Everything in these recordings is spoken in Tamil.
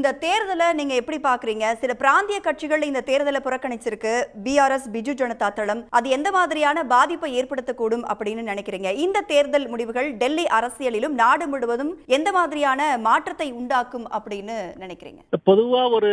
இந்த தேர்தலை நீங்க எப்படி பாக்குறீங்க? சில பிராந்திய கட்சிகள் இந்த தேர்தலை புறக்கணிச்சிருக்கு. பிஆர்எஸ் பிஜு ஜனதா தளம். அது எந்த மாதிரியான பாதிப்பை ஏற்படுத்தக்கூடும் அப்படின்னு நினைக்கிறீங்க? இந்த தேர்தல் முடிவுகள் டெல்லி அரசியலிலும் நாடு முழுவதும் எந்த மாதிரியான மாற்றத்தை உண்டாக்கும் அப்படின்னு நினைக்கிறீங்க? பொதுவா ஒரு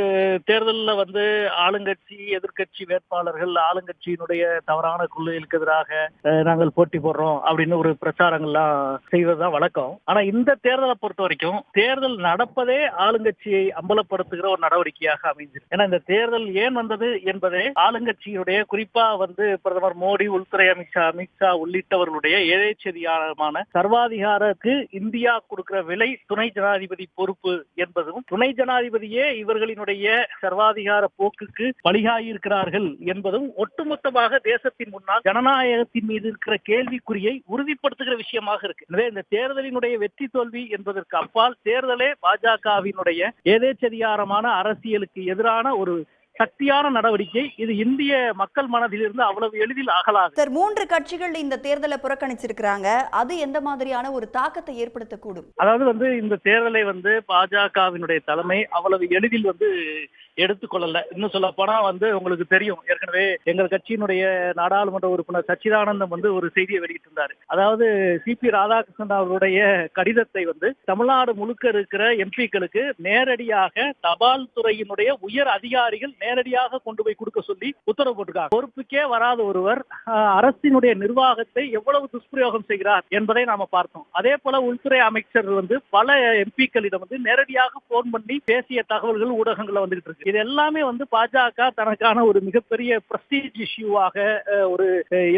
தேர்தல்ல வந்து ஆளுங்கட்சி எதிர்கட்சி வேட்பாளர்கள் ஆளுங்கட்சியினுடைய தவறான கொள்கைகளுக்கு எதிராக நாங்கள் போட்டி போடுறோம் அப்படின்னு ஒரு பிரச்சாரங்கள்லாம் செய்வதுதான் வழக்கம். ஆனா இந்த தேர்தலை பொறுத்த வரைக்கும் தேர்தல் நடப்பதே ஆளுங்கட்சியை அம்பலப்படுத்துகிற ஒரு நடவடிக்கையாக அமைஞ்சிருக்கு. ஏன்னா இந்த தேர்தல் ஏன் வந்தது என்பதே ஆளுங்கட்சியுடைய குறிப்பா வந்து பிரதமர் மோடி உள்துறை அமித்ஷா அமித்ஷா உள்ளிட்டவர்களுடைய எதேச்சதியான சர்வாதிகாரத்துக்கு இந்தியா கொடுக்கிற விலை துணை ஜனாதிபதி பொறுப்பு என்பதும் துணை ஜனாதிபதியே இவர்களினுடைய சர்வாதிகார போக்குக்கு பலிகாயிருக்கிறார்கள் என்பதும் ஒட்டுமொத்தமாக தேசத்தின் முன்னால் ஜனநாயகத்தின் மீது இருக்கிற கேள்விக்குறியை உறுதிப்படுத்துகிற விஷயமாக இருக்கு. எனவே இந்த தேர்தலினுடைய வெற்றி தோல்வி என்பதற்கு அப்பால் தேர்தலே பாஜகவினுடைய ஏதேச்சதிகாரமான அரசியலுக்கு எதிரான ஒரு சக்தியான நடவடிக்கை. இது இந்திய மக்கள் மனதிலிருந்து அவ்வளவு எளிதில் அகலாது. சார் மூன்று கட்சிகள் இந்த தேர்தலை புறக்கணிச்சிருக்கிறாங்க. அது எந்த மாதிரியான ஒரு தாக்கத்தை ஏற்படுத்தக்கூடும்? அதாவது வந்து இந்த தேர்தலை வந்து பாஜகவினுடைய தலைமை அவ்வளவு எளிதில் வந்து எடுத்துக்கொள்ளல. இன்னும் சொல்ல போனா வந்து உங்களுக்கு தெரியும். ஏற்கனவே எங்கள் கட்சியினுடைய நாடாளுமன்ற உறுப்பினர் சச்சிதானந்தம் வந்து ஒரு செய்தியை வெளியிட்டிருந்தாரு. அதாவது சிபி ராதாகிருஷ்ணன் அவருடைய கடிதத்தை வந்து தமிழ்நாடு முழுக்க இருக்கிற எம்பிக்களுக்கு நேரடியாக தபால் துறையினுடைய உயர் அதிகாரிகள் நேரடியாக கொண்டு போய் கொடுக்க சொல்லி உத்தரவு போட்டிருக்காங்க. பொறுப்புக்கே வராத ஒருவர் அரசினுடைய நிர்வாகத்தை எவ்வளவு துஷ்பிரயோகம் செய்கிறார் என்பதை நாம பார்த்தோம். அதே போல உள்துறை அமைச்சர் வந்து பல எம்பிக்களிடம் வந்து நேரடியாக போன் பண்ணி பேசிய தகவல்கள் ஊடகங்கள்ல வந்துகிட்டு இருக்கு. இது எல்லாமே வந்து பாஜக தனக்கான ஒரு மிகப்பெரிய பிரஸ்டீஜ் இஷ்யூவாக ஒரு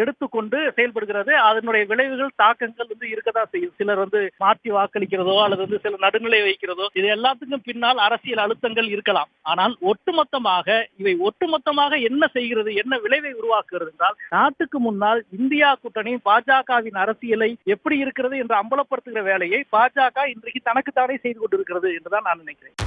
எடுத்துக்கொண்டு செயல்படுகிறது. அதனுடைய விளைவுகள் தாக்கங்கள் வந்து இருக்கதான் செய்யும் சிலர் வந்து மாற்றி வாக்களிக்கிறதோ அல்லது வந்து சில நடுநிலை வைக்கிறதோ இது எல்லாத்துக்கும் பின்னால் அரசியல் அழுத்தங்கள் இருக்கலாம். ஆனால் ஒட்டுமொத்தமாக இவை ஒட்டுமொத்தமாக என்ன செய்கிறது என்ன விளைவை உருவாக்குகிறது என்றால் நாட்டுக்கு முன்னால் இந்தியா கூட்டணி பாஜகவின் அரசியலை எப்படி இருக்கிறது என்று அம்பலப்படுத்துகிற வேலையை பாஜக இன்றைக்கு தனக்குத்தானே செய்து கொண்டிருக்கிறது என்றுதான் நான் நினைக்கிறேன்.